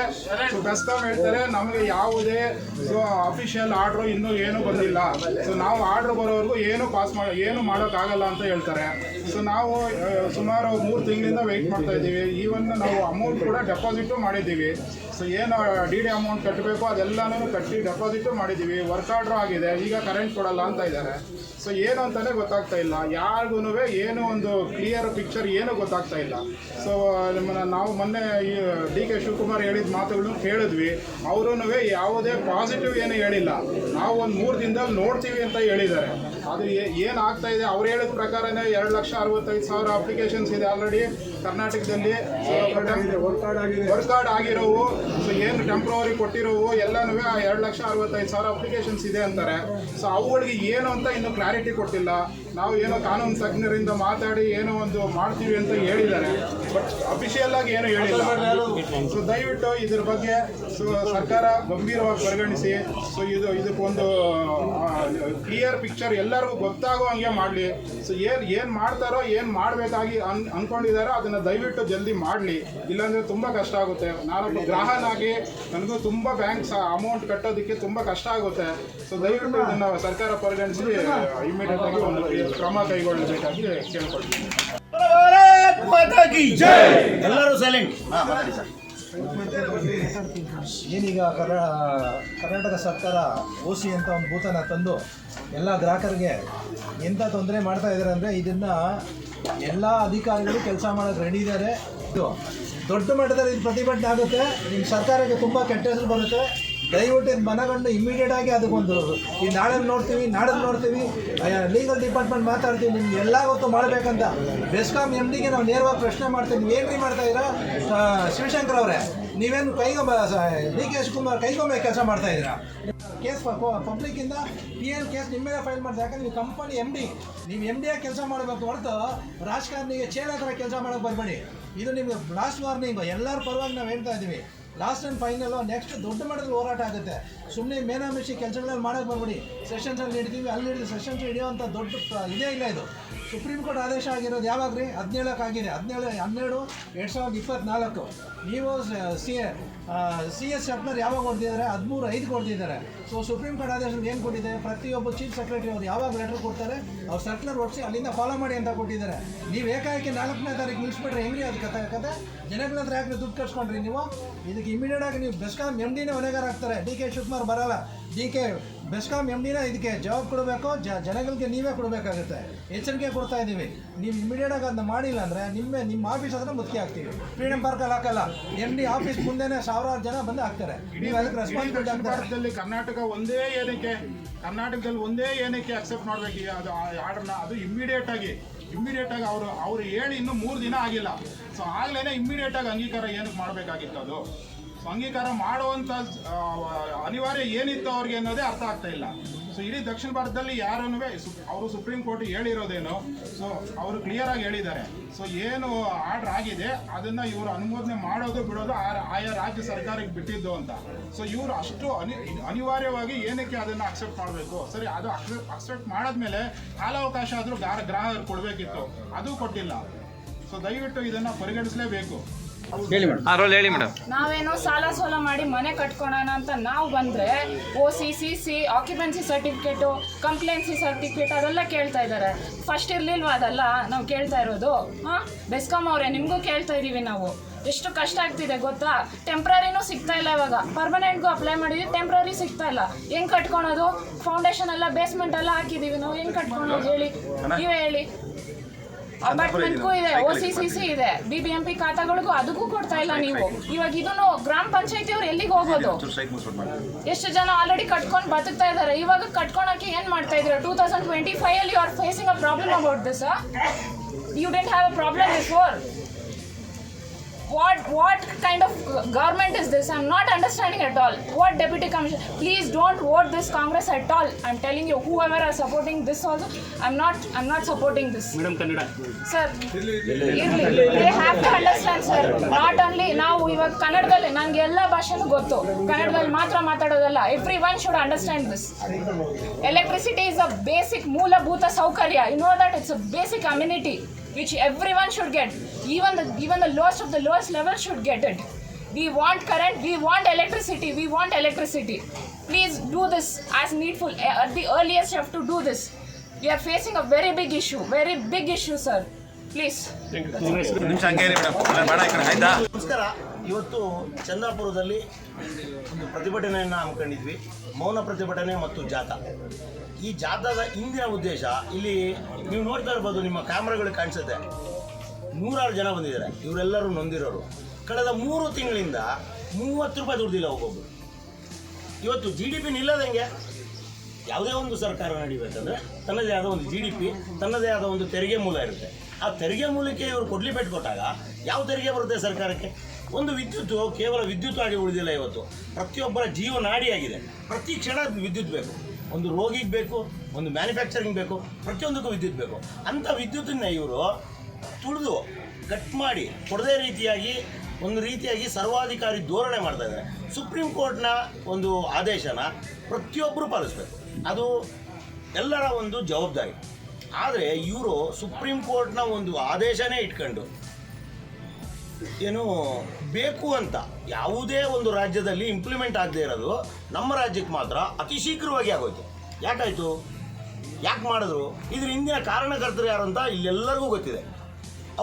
ಸೊ ಬೆಸ್ಕಾಮ್ ಹೇಳ್ತಾರೆ, ನಮಗೆ ಯಾವುದೇ ಸೊ ಅಫಿಷಿಯಲ್ ಆರ್ಡ್ರು ಇನ್ನೂ ಏನು ಬಂದಿಲ್ಲ. ಸೊ ನಾವು ಆರ್ಡ್ರ್ ಬರೋವರೆಗೂ ಏನು ಪಾಸ್ ಮಾಡ ಏನು ಮಾಡೋಕ್ಕಾಗಲ್ಲ ಅಂತ ಹೇಳ್ತಾರೆ. ಸೊ ನಾವು ಸುಮಾರು ಮೂರು ತಿಂಗಳಿಂದ ವೆಯ್ಟ್ ಮಾಡ್ತಾ ಇದ್ದೀವಿ. ಈವನ್ ನಾವು ಅಮೌಂಟ್ ಕೂಡ ಡೆಪಾಸಿಟು ಮಾಡಿದ್ದೀವಿ. ಸೊ ಏನು ಡಿ ಡಿ ಅಮೌಂಟ್ ಕಟ್ಟಬೇಕು, ಅದೆಲ್ಲನೂ ಕಟ್ಟಿ ಡೆಪಾಸಿಟು ಮಾಡಿದ್ದೀವಿ. ವರ್ಕ್ ಆರ್ಡರ್ ಆಗಿದೆ, ಈಗ ಕರೆಂಟ್ ಕೊಡಲ್ಲ ಅಂತ ಇದ್ದಾರೆ. ಸೊ ಏನು ಅಂತಲೇ ಗೊತ್ತಾಗ್ತಾ ಇಲ್ಲ. ಯಾರಿಗೂ ಏನು ಒಂದು ಕ್ಲಿಯರ್ ಪಿಕ್ಚರ್ ಏನು ಗೊತ್ತಾಗ್ತಾ ಇಲ್ಲ. ಸೊ ನಾವು ಮೊನ್ನೆ ಈ ಡಿ ಕೆ ಶಿವಕುಮಾರ್ ಹೇಳಿದ ಮಾತುಗಳನ್ನು ಕೇಳಿದ್ವಿ. ಅವರೂ ಯಾವುದೇ ಪಾಸಿಟಿವ್ ಏನು ಹೇಳಿಲ್ಲ. ನಾವು ಒಂದು ಮೂರು ದಿನದಲ್ಲಿ ನೋಡ್ತೀವಿ ಅಂತ ಹೇಳಿದ್ದಾರೆ. ಅದು ಏನಾಗ್ತಾ ಇದೆ? ಅವ್ರು ಹೇಳಿದ ಪ್ರಕಾರನೇ ಎರಡು ಲಕ್ಷ ಅರವತ್ತೈದು ಸಾವಿರ ಅಪ್ಲಿಕೇಶನ್ಸ್ ಇದೆ ಆಲ್ರೆಡಿ ಕರ್ನಾಟಕದಲ್ಲಿ ವರ್ಕ್ ಕಾರ್ಡ್ ಆಗಿರೋವು ಸೊ ಏನು ಟೆಂಪ್ರವರಿ ಕೊಟ್ಟಿರೋವು, ಎಲ್ಲನೂ ಎರಡು ಲಕ್ಷ ಅರವತ್ತೈದು ಸಾವಿರ ಅಪ್ಲಿಕೇಶನ್ಸ್ ಇದೆ ಅಂತಾರೆ. ಸೊ ಅವುಗಳಿಗೆ ಏನು ಅಂತ ಇನ್ನೂ ಕ್ಲಾರಿಟಿ ಕೊಟ್ಟಿಲ್ಲ. ನಾವು ಏನೋ ಕಾನೂನು ತಜ್ಞರಿಂದ ಮಾತಾಡಿ ಏನೋ ಒಂದು ಮಾಡ್ತೀವಿ ಅಂತ ಹೇಳಿದ್ದಾರೆ. ಬಟ್ ಅಫಿಷಿಯಲ್ ಆಗಿ ಏನು ಹೇಳಿಲ್ಲ. ಸೊ ದಯವಿಟ್ಟು ಇದ್ರ ಬಗ್ಗೆ ಸೊ ಸರ್ಕಾರ ಗಂಭೀರವಾಗಿ ಪರಿಗಣಿಸಿ. ಸೊ ಇದು, ಇದಕ್ಕೊಂದು ಕ್ಲಿಯರ್ ಪಿಕ್ಚರ್ ಎಲ್ಲರಿಗೂ ಗೊತ್ತಾಗೋ ಹಂಗೆ ಮಾಡಲಿ. ಸೊ ಏನು ಏನು ಮಾಡ್ತಾರೋ, ಏನು ಮಾಡಬೇಕಾಗಿ ಅನ್ ಅನ್ಕೊಂಡಿದ್ದಾರೋ ಅದನ್ನು ದಯವಿಟ್ಟು ಜಲ್ದಿ ಮಾಡಲಿ. ಇಲ್ಲಾಂದರೆ ತುಂಬ ಕಷ್ಟ ಆಗುತ್ತೆ. ನಾನೊಬ್ಬ ಗ್ರಾಹಕನಾಗಿ ನನಗೂ ತುಂಬ ಬ್ಯಾಂಕ್ ಅಮೌಂಟ್ ಕಟ್ಟೋದಕ್ಕೆ ತುಂಬ ಕಷ್ಟ ಆಗುತ್ತೆ. ಸೊ ದಯವಿಟ್ಟು ಇದನ್ನು ಸರ್ಕಾರ ಪರಿಗಣಿಸಿ ಇಮಿಡಿಯೇಟ್ ಆಗಿ ಒಂದು ಕ್ರಮ ಕೈಗೊಳ್ಳಬೇಕಾಗಿ ಕೇಳ್ಕೊಳ್ತೀನಿ. ಎಲ್ಲರೂ ಸೈಲೆಂಟ್ ಏನೀಗ ಕರ ಕರ್ನಾಟಕ ಸರ್ಕಾರ ಓ ಸಿ ಅಂತ ಒಂದು ಭೂತನ ತಂದು ಎಲ್ಲ ಗ್ರಾಹಕರಿಗೆ ಎಂಥ ತೊಂದರೆ ಮಾಡ್ತಾ ಇದ್ದಾರೆ ಅಂದರೆ ಇದನ್ನು ಎಲ್ಲ ಅಧಿಕಾರಿಗಳು ಕೆಲಸ ಮಾಡೋಕ್ಕೆ ರೆಡಿ ಇದ್ದಾರೆ ಇದು ದೊಡ್ಡ ಮಟ್ಟದಲ್ಲಿ ಇದು ಪ್ರತಿಭಟನೆ ಆಗುತ್ತೆ. ನಿಮ್ಮ ಸರ್ಕಾರಕ್ಕೆ ತುಂಬ ಕೆಟ್ಟ ಹೆಸರು ಬರುತ್ತೆ. ದಯವಿಟ್ಟು ಮನಗಂಡು ಇಮಿಡಿಯೇಟ್ ಆಗಿ ಅದಕ್ಕೊಂದು ಈ ನಾಳೆ ನೋಡ್ತೀವಿ ನಾಡಲ್ಲಿ ನೋಡ್ತೀವಿ. ಲೀಗಲ್ ಡಿಪಾರ್ಟ್ಮೆಂಟ್ ಮಾತಾಡ್ತೀವಿ, ನಿಮ್ಗೆ ಎಲ್ಲ ಗೊತ್ತು ಮಾಡಬೇಕಂತ. ಬೆಸ್ಕಾಂ ಎಂ ಡಿಗೆ ನಾವು ನೇರವಾಗಿ ಪ್ರಶ್ನೆ ಮಾಡ್ತೀವಿ. ನೀವು ಏನ್ರಿ ಮಾಡ್ತಾ ಇದ್ದೀರಾ? ಶಿವಶಂಕರ್ ಅವರೇ, ನೀವೇನು ಕೈಗೊಂಬ ಡಿ ಕೆ ಶಿವಕುಮಾರ್ ಕೈಗೊಂಬೆ ಕೆಲಸ ಮಾಡ್ತಾ ಇದ್ದೀರಾ? ಕೇಸ್ ಪಬ್ಲಿಕ್ಕಿಂದ ಪಿ ಎಲ್ ಕೇಸ್ ನಿಮ್ಮ ಮೇಲೆ ಫೈಲ್ ಮಾಡಿದೆ ಯಾಕಂದ್ರೆ ನೀವು ಕಂಪನಿ ಎಂ ಡಿ ನೀವು ಎಂ ಆಗಿ ಕೆಲಸ ಮಾಡಬೇಕು ಹೊರತು ರಾಜಕಾರಣಿಗೆ ಚೇಲ ಕೆಲಸ ಮಾಡೋಕೆ ಬರಬೇಡಿ. ಇದು ನಿಮಗೆ ಲಾಸ್ಟ್ ವಾರ್ನಿಂಗ್ ಎಲ್ಲರ ಪರವಾಗಿ ನಾವು ಹೇಳ್ತಾ ಇದ್ದೀವಿ. ಲಾಸ್ಟ್ ಆ್ಯಂಡ್ ಫೈನಲ್ಲು ನೆಕ್ಸ್ಟ್ ದೊಡ್ಡ ಮಟ್ಟದಲ್ಲಿ ಹೋರಾಟ ಆಗುತ್ತೆ. ಸುಮ್ಮನೆ ಮೇನಾಮಿಷಿ ಕೆಲಸಗಳಲ್ಲಿ ಮಾಡೋಕೆ ಬರಬೇಡಿ ಸೆಷನ್ಸಲ್ಲಿ ಹಿಡಿತೀವಿ ಅಲ್ಲಿ ಹಿಡಿದು ಸೆಷನ್ಸ್ ಹಿಡಿಯೋವಂಥ ದೊಡ್ಡ ಇದೇ ಇಲ್ಲ ಇದು. ಸುಪ್ರೀಂ ಕೋರ್ಟ್ ಆದೇಶ ಆಗಿರೋದು ಯಾವಾಗ ರೀ ಹದಿನೇಳಕ್ಕಾಗಿದೆ. ಹದಿನೇಳು, ಹನ್ನೆರಡು, ಎರಡು ಸಾವಿರದ ಇಪ್ಪತ್ತ್ನಾಲ್ಕು ನೀವು ಸಿ ಸಿ ಎಸ್ ಶೆಟ್ನರ್ ಯಾವಾಗ ಹೊಡೆದಿದ್ದಾರೆ ಹದಿಮೂರು, ಐದು ಕೊಡ್ತಿದ್ದಾರೆ. ಸೊ ಸುಪ್ರೀಂ ಕೋರ್ಟ್ ಆದೇಶ ಏನು ಕೊಟ್ಟಿದೆ? ಪ್ರತಿಯೊಬ್ಬ ಚೀಫ್ ಸೆಕ್ರೆಟರಿ ಅವ್ರು ಯಾವಾಗ ಲೆಟರ್ ಕೊಡ್ತಾರೆ? ಅವ್ರು ಸರ್ಕ್ಯುಲರ್ ಹೊಡಿಸಿ ಅಲ್ಲಿಂದ ಫಾಲೋ ಮಾಡಿ ಅಂತ ಕೊಟ್ಟಿದ್ದಾರೆ. ನೀವು ಏಕಾಏಕಿ ನಾಲ್ಕನೇ ತಾರೀಕು ನಿಲ್ಲಿಸ್ಬಿಟ್ರೆ ಹೆಂಗ್ರಿ ಅದು ಕತೆ ಕತೆ ಜನಗಳ ಹತ್ರ ಯಾಕೆ ದುಡ್ಡು ಕಟ್ಸ್ಕೊಂಡ್ರಿ ನೀವು? ಇದಕ್ಕೆ ಇಮಿಡಿಯೇಟ್ ಆಗಿ ನೀವು ಬೆಸ್ಕಾಂ ಎಂ ಡಿನೇ ಹೊಣೆಗಾರ ಆಗ್ತಾರೆ. ಡಿ ಕೆ ಶಿವಕುಮಾರ್ ಬರಲ್ಲ. ಡಿ ಕೆ ಬೆಸ್ಕಾಂ ಎಂ ಡಿನ ಇದಕ್ಕೆ ಜವಾಬ್ ಕೊಡಬೇಕು ಜ ಜನಗಳಿಗೆ ನೀವೇ ಕೊಡಬೇಕಾಗುತ್ತೆ. ಎಚ್ಚರಿಕೆ ಕೊಡ್ತಾ ಇದ್ದೀವಿ ನೀವು ಇಮಿಡಿಯೇಟ್ ಆಗಿ ಅದನ್ನ ಮಾಡಿಲ್ಲ ಅಂದರೆ ನಿಮ್ಮ ನಿಮ್ಮ ಆಫೀಸ್ ಹತ್ರ ಮುಖ್ಯ ಆಗ್ತೀವಿ. ಫ್ರೀಡಮ್ ಪಾರ್ಕಲ್ಲಿ ಹಾಕಲ್ಲ. ಎಂ ಡಿ ಆಫೀಸ್ ಮುಂದೆನೇ ಸಾವಿರಾರು ಜನ ಬಂದು ಹಾಕ್ತಾರೆ. ನೀವು ಅದಕ್ಕೆ ರೆಸ್ಪಾನ್ಸಿಬಿಲಿಟಿ ಆಗ್ತಾರೆ. ಕರ್ನಾಟಕ ಒಂದೇ ಏನಕ್ಕೆ ಕರ್ನಾಟಕದಲ್ಲಿ ಒಂದೇ ಏನಕ್ಕೆ ಅಕ್ಸೆಪ್ಟ್ ಮಾಡಬೇಕು? ಅದು ಆರ್ಡರ್ನ ಅದು ಇಮ್ಮಿಡಿಯೇಟ್ ಆಗಿ ಇಮಿಡಿಯೇಟ್ ಆಗಿ ಅವರು ಅವ್ರು ಹೇಳಿ ಇನ್ನೂ ಮೂರು ದಿನ ಆಗಿಲ್ಲ. ಸೊ ಆಗ್ಲೇ ಇಮಿಡಿಯೇಟ್ ಆಗಿ ಅಂಗೀಕಾರ ಏನಕ್ಕೆ ಮಾಡಬೇಕಾಗಿತ್ತು ಅದು? ಅಂಗೀಕಾರ ಮಾಡುವಂಥ ಅನಿವಾರ್ಯ ಏನಿತ್ತು ಅವ್ರಿಗೆ ಅನ್ನೋದೇ ಅರ್ಥ ಆಗ್ತಾ ಇಲ್ಲ. ಸೊ ಇಡೀ ದಕ್ಷಿಣ ಭಾರತದಲ್ಲಿ ಯಾರನ್ನು ಅವರು ಸುಪ್ರೀಂ ಕೋರ್ಟ್ ಹೇಳಿರೋದೇನು ಸೊ ಅವರು ಕ್ಲಿಯರ್ ಆಗಿ ಹೇಳಿದ್ದಾರೆ. ಸೊ ಏನು ಆರ್ಡರ್ ಆಗಿದೆ, ಅದನ್ನ ಇವರು ಅನುಮೋದನೆ ಮಾಡೋದು ಬಿಡೋದು ಆಯಾ ರಾಜ್ಯ ಸರ್ಕಾರಕ್ಕೆ ಬಿಟ್ಟಿದ್ದು ಅಂತ. ಸೊ ಇವರು ಅಷ್ಟು ಅನಿ, ಅನಿವಾರ್ಯವಾಗಿ ಏನಕ್ಕೆ ಅದನ್ನ ಅಕ್ಸೆಪ್ಟ್ ಮಾಡಬೇಕು? ಸರಿ, ಅದು ಅಕ್ಸೆಪ್ಟ್ ಮಾಡಾದ್ಮೇಲೆ ಕಾಲಾವಕಾಶ ಆದರೂ ಗ್ರಾಹ ಗ್ರಾಹಕರು ಕೊಡಬೇಕಿತ್ತು. ಅದು ಕೊಟ್ಟಿಲ್ಲ. ಸೊ ದಯವಿಟ್ಟು ಇದನ್ನ ಪರಿಗಣಿಸಲೇಬೇಕು. ರೋಲ್ ಹೇಳಿ ಮೇಡಮ್. ನಾವೇನೋ ಸಾಲ ಸೋಲ ಮಾಡಿ ಮನೆ ಕಟ್ಕೊಳೋಣ ಅಂತ ನಾವು ಬಂದರೆ O C C C occupancy certificate compliance certificate ಅದೆಲ್ಲ ಕೇಳ್ತಾ ಇದ್ದಾರೆ ಫಸ್ಟ್ ಇರ್ಲಿಲ್ವಾ ಅದೆಲ್ಲ? ನಾವು ಕೇಳ್ತಾ ಇರೋದು. ಹಾಂ? ಬೆಸ್ಕಾಂ ಅವರೇ ನಿಮಗೂ ಕೇಳ್ತಾ ಇದ್ದೀವಿ ನಾವು. ಎಷ್ಟು ಕಷ್ಟ ಆಗ್ತಿದೆ ಗೊತ್ತಾ? ಟೆಂಪ್ರರಿನೂ ಸಿಗ್ತಾ ಇಲ್ಲ ಇವಾಗ. ಪರ್ಮನೆಂಟ್ಗೂ ಅಪ್ಲೈ ಮಾಡಿದ್ವಿ ಟೆಂಪ್ರರಿ ಸಿಗ್ತಾ ಇಲ್ಲ. ಹೆಂಗ್ ಕಟ್ಕೊಳೋದು? ಫೌಂಡೇಶನ್ ಎಲ್ಲ ಬೇಸ್ಮೆಂಟ್ ಎಲ್ಲ ಹಾಕಿದೀವಿ ನಾವು. ಹೆಂಗ್ ಕಟ್ಕೊಳೋದು ಹೇಳಿ? ನೀವೇ ಹೇಳಿ. ಅಪಾರ್ಟ್ಮೆಂಟ್ಗೂ ಇದೆ ಓ ಸಿ ಸಿ ಸಿ ಇದೆ. ಬಿ ಬಿ ಎಂ ಪಿ ಖಾತಾಗಳಿಗೂ ಅದಕ್ಕೂ ಕೊಡ್ತಾ ಇಲ್ಲ ನೀವು. ಇವಾಗ ಇದನ್ನು ಗ್ರಾಮ ಪಂಚಾಯತಿ ಅವ್ರು ಎಲ್ಲಿಗೆ ಹೋಗೋದು? ಎಷ್ಟು ಜನ ಆಲ್ರೆಡಿ ಕಟ್ಕೊಂಡು ಬದುಕ್ತಾ ಇದ್ದಾರೆ ಇವಾಗ ಕಟ್ಕೊಳಕ್ಕೆ ಏನ್ ಮಾಡ್ತಾ ಇದ್ದೀರಾ? ಟೂ ತೌಸಂಡ್ ಟ್ವೆಂಟಿ ಫೈವ್ ಅಲ್ಲಿ you are facing a problem about this you didn't have a problem before what what kind of government is this i'm not understanding at all what deputy commissioner please don't vote this congress at all i'm telling you whoever are supporting this also i'm not i'm not supporting this madam kannada sir they have to understand sir not only now ಇವಾಗ ಕನ್ನಡದಲ್ಲಿ ನನಗೆ ಎಲ್ಲ ಭಾಷೆನೂ ಗೊತ್ತು ಕನ್ನಡದಲ್ಲಿ ಮಾತ್ರ ಮಾತಾಡೋದಲ್ಲ everyone should understand this electricity is a basic ಮೂಲಭೂತ ಸೌಕರ್ಯ you know that it's a basic amenity which everyone should get. Even the, even the lowest of the lowest level should get it. We want current, we want electricity, we want electricity. Please do this as needful. At the earliest, you have to do this. We are facing a very big issue, very big issue, sir. Please. Thank you. Thank you. ಇವತ್ತು ಚಂದಾಪುರದಲ್ಲಿ ಒಂದು ಪ್ರತಿಭಟನೆಯನ್ನು ಹಮ್ಮಿಕೊಂಡಿದ್ವಿ. ಮೌನ ಪ್ರತಿಭಟನೆ ಮತ್ತು ಜಾಥಾ. ಈ ಜಾಥಾದ ಹಿಂದಿನ ಉದ್ದೇಶ, ಇಲ್ಲಿ ನೀವು ನೋಡ್ತಾ ಇರ್ಬೋದು, ನಿಮ್ಮ ಕ್ಯಾಮ್ರಾಗಳು ಕಾಣಿಸುತ್ತೆ. ನೂರಾರು ಜನ ಬಂದಿದ್ದಾರೆ. ಇವರೆಲ್ಲರೂ ನೊಂದಿರೋರು. ಕಳೆದ ಮೂರು ತಿಂಗಳಿಂದ ಮೂವತ್ತು ರೂಪಾಯಿ ದುಡ್ದಿಲ್ಲ ಒಬ್ಬೊಬ್ಬರು ಇವತ್ತು ಜಿ ಡಿ ಪಿ ನಿಲ್ಲದಂಗೆ ಯಾವುದೇ ಒಂದು ಸರ್ಕಾರ ನಡಿಬೇಕಂದ್ರೆ ತನ್ನದೇ ಆದ ಒಂದು ಜಿ ಡಿ ಪಿ ತನ್ನದೇ ಆದ ಒಂದು ತೆರಿಗೆ ಮೂಲ ಇರುತ್ತೆ. ಆ ತೆರಿಗೆ ಮೂಲಕ್ಕೆ ಇವರು ಕೊಡ್ಲಿ ಕೊಟ್ಟಾಗ ಯಾವ ತೆರಿಗೆ ಬರುತ್ತೆ ಸರ್ಕಾರಕ್ಕೆ? ಒಂದು ವಿದ್ಯುತ್ತು ಕೇವಲ ವಿದ್ಯುತ್ ಆಗಿ ಉಳಿದಿಲ್ಲ ಇವತ್ತು. ಪ್ರತಿಯೊಬ್ಬರ ಜೀವ ನಾಡಿಯಾಗಿದೆ ಪ್ರತಿ ಕ್ಷಣ ವಿದ್ಯುತ್ ಬೇಕು. ಒಂದು ರೋಗಿಗೆ ಬೇಕು, ಒಂದು ಮ್ಯಾನುಫ್ಯಾಕ್ಚರಿಂಗ್ ಬೇಕು, ಪ್ರತಿಯೊಂದಕ್ಕೂ ವಿದ್ಯುತ್ ಬೇಕು. ಅಂಥ ವಿದ್ಯುತ್ತನ್ನು ಇವರು ತುಳಿದು ಕಟ್ ಮಾಡಿ, ಕೊಡದೇ ರೀತಿಯಾಗಿ, ಒಂದು ರೀತಿಯಾಗಿ ಸರ್ವಾಧಿಕಾರಿ ಧೋರಣೆ ಮಾಡ್ತಾ ಇದ್ದಾರೆ. ಸುಪ್ರೀಂ ಕೋರ್ಟ್ನ ಒಂದು ಆದೇಶನ ಪ್ರತಿಯೊಬ್ಬರು ಪಾಲಿಸ್ಬೇಕು. ಅದು ಎಲ್ಲರ ಒಂದು ಜವಾಬ್ದಾರಿ. ಆದರೆ ಇವರು ಸುಪ್ರೀಂ ಕೋರ್ಟ್ನ ಒಂದು ಆದೇಶನೇ ಇಟ್ಕೊಂಡು ಏನು ಬೇಕು ಅಂತ ಯಾವುದೇ ಒಂದು ರಾಜ್ಯದಲ್ಲಿ ಇಂಪ್ಲಿಮೆಂಟ್ ಆಗದೆ ಇರೋದು ನಮ್ಮ ರಾಜ್ಯಕ್ಕೆ ಮಾತ್ರ ಅತಿ ಶೀಘ್ರವಾಗಿ ಆಗೋಯ್ತು. ಯಾಕಾಯಿತು? ಯಾಕೆ ಮಾಡಿದ್ರು? ಇದ್ರ ಹಿಂದಿನ ಕಾರಣಕರ್ತರು ಯಾರು ಅಂತ ಇಲ್ಲೆಲ್ಲರಿಗೂ ಗೊತ್ತಿದೆ.